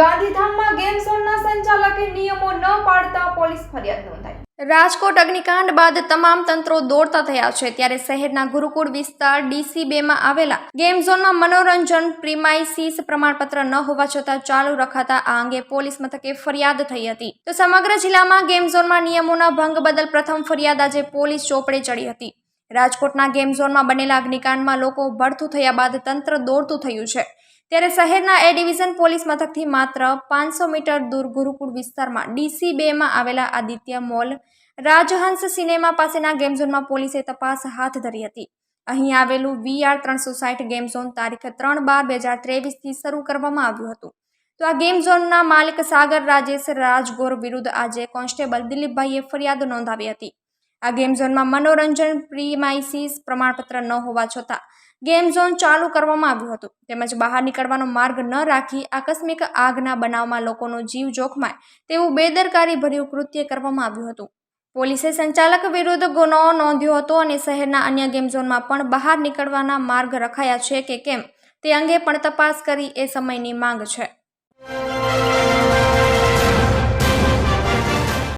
ગાંધીધામમાં ગેમ ઝોનના સંચાલકે નિયમો ન પાડતા પોલીસ ફરિયાદ નોંધાઈ. રાજકોટ અગ્નિકાંડ બાદ તમામ તંત્રો દોડતા થયા છે ત્યારે શહેરના ગુરુકુળ વિસ્તાર ડીસી બેમાં આવેલા ગેમ ઝોનમાં મનોરંજન પ્રિમાઇસીસ પ્રમાણપત્ર ન હોવા છતાં ચાલુ રખાતા આ અંગે પોલીસ મથકે ફરિયાદ થઈ હતી. તો સમગ્ર જિલ્લામાં ગેમ ઝોનમાં નિયમોના ભંગ બદલ પ્રથમ ફરિયાદ આજે પોલીસ ચોપડે ચડી હતી. રાજકોટના ગેમ ઝોનમાં બનેલા અગ્નિકાંડમાં લોકો ભડથું થયા બાદ તંત્ર દોડતું થયું છે. ત્યારે શહેરના એ ડિવિઝન પોલીસ મથકથી માત્ર પાંચસો મીટર દૂર ગુરુકુળ વિસ્તારમાં ડીસી બેમાં આવેલા આદિત્ય મોલ, રાજહંસ સિનેમા પાસેના ગેમ ઝોનમાં પોલીસે તપાસ હાથ ધરી હતી. અહીં આવેલું વીઆર ત્રણસો સાઠ ગેમ ઝોન તારીખ ત્રણ બાર બે હજાર ત્રેવીસથી શરૂ કરવામાં આવ્યું હતું. તો આ ગેમ ઝોનના માલિક સાગર રાજેશ રાજગોર વિરુદ્ધ આજે કોન્સ્ટેબલ દિલીપભાઈએ ફરિયાદ નોંધાવી હતી. આ ગેમ ઝોનમાં મનોરંજન, પ્રીમાઇસીસ, પ્રમાણપત્ર ન હોવા છતાં ગેમ ઝોન ચાલુ કરવામાં આવ્યું હતું. તેમજ બહાર નીકળવાનો માર્ગ ન રાખી આકસ્મિક આગના બનાવમાં લોકોનો જીવ જોખમાય તેવું બેદરકારી ભર્યું કૃત્ય કરવામાં આવ્યું હતું. પોલીસે સંચાલક વિરુદ્ધ ગુનો નોંધ્યો હતો અને શહેરના અન્ય ગેમ ઝોનમાં પણ બહાર નીકળવાના માર્ગ રખાયા છે કે કેમ તે અંગે પણ તપાસ કરી એ સમયની માંગ છે.